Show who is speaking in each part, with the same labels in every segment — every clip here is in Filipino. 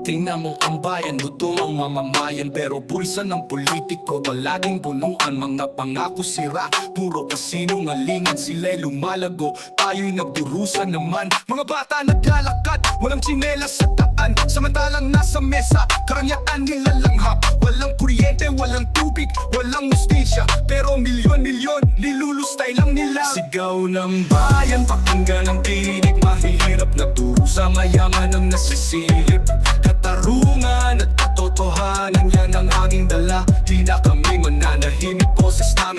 Speaker 1: Tingnan mo ang bayan, gutom ang mamamayan. Pero bulsa ng politiko, palaging punuan Mga pangako. Sira, puro kasinungalingan Sila'y lumalago, tayo'y nagdurusa naman. Mga bata naglalakad, walang tsinelas sa daan. Samantalang nasa mesa, karangyaan nilalanghap. Walang kuryente, walang tubig, walang mustisya Pero milyon-milyon, nilulustay lang nila. Sigaw ng bayan, pakinggan ang tinig. Mahihirap na turo sa mayaman ang nasisilip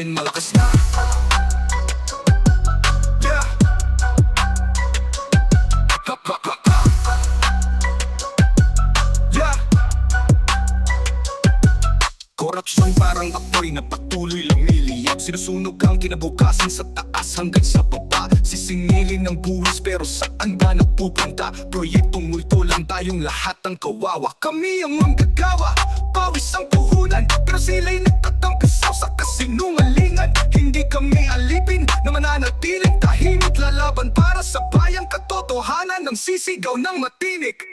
Speaker 1: namin malakas na. Yeah. Ha, parang apoy na patuloy lumiliyap Sinusunog ang kinabukasan sa taas hanggang sa baba. Sisingilin ng buwis pero saan ba napupunta? Proyektong multo lang tayong lahat ang kawawa. Kami ang manggagawa, pawis ang puhunan Pero sila'y nagtatampisaw Para sa bayang katotohanan ng sisigaw ng matinik.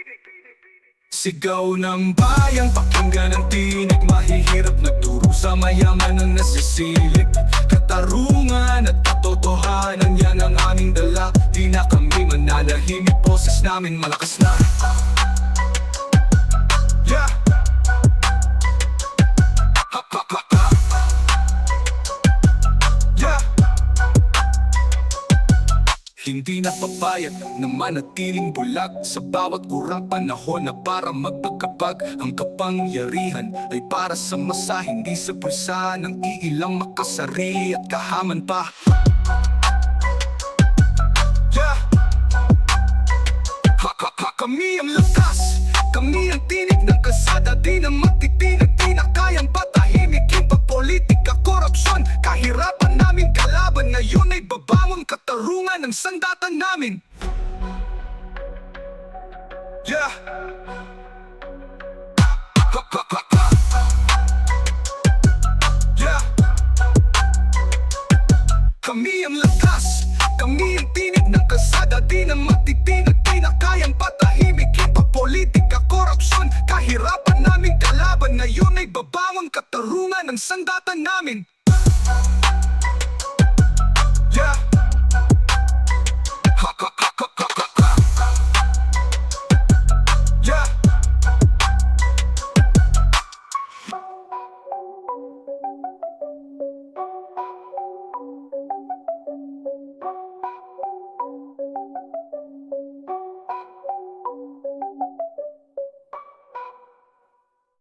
Speaker 1: Sigaw ng bayang pakinggan ang tinig. Mahihirap nagturo sa mayaman ang nasisilip Katarungan at katotohanan yan ang aming dala. Di na kami mananahimik, boses namin malakas na Hindi na papayag na manatiling bulag Sa bawat kurang panahon na para magpagkapag Ang kapangyarihan ay para sa masa Hindi sa bulsa ng iilang makasari at kahaman pa. Yeah! Ha, ha, ha, Kami ang lakas Kami ang tinig ng kasada Di na matitinag Di na kayang katarungan ng sandatan namin. Yeah. Ha, ha, ha, ha. Yeah. Kami ang lakas, kami ang tinig ng kasada. Di na matitinag, di na kayang patahimik. Iba politika, korupsyon, kahirapan namin kalaban. Ngayon ay babangon katarungan ng sandatan namin. Yeah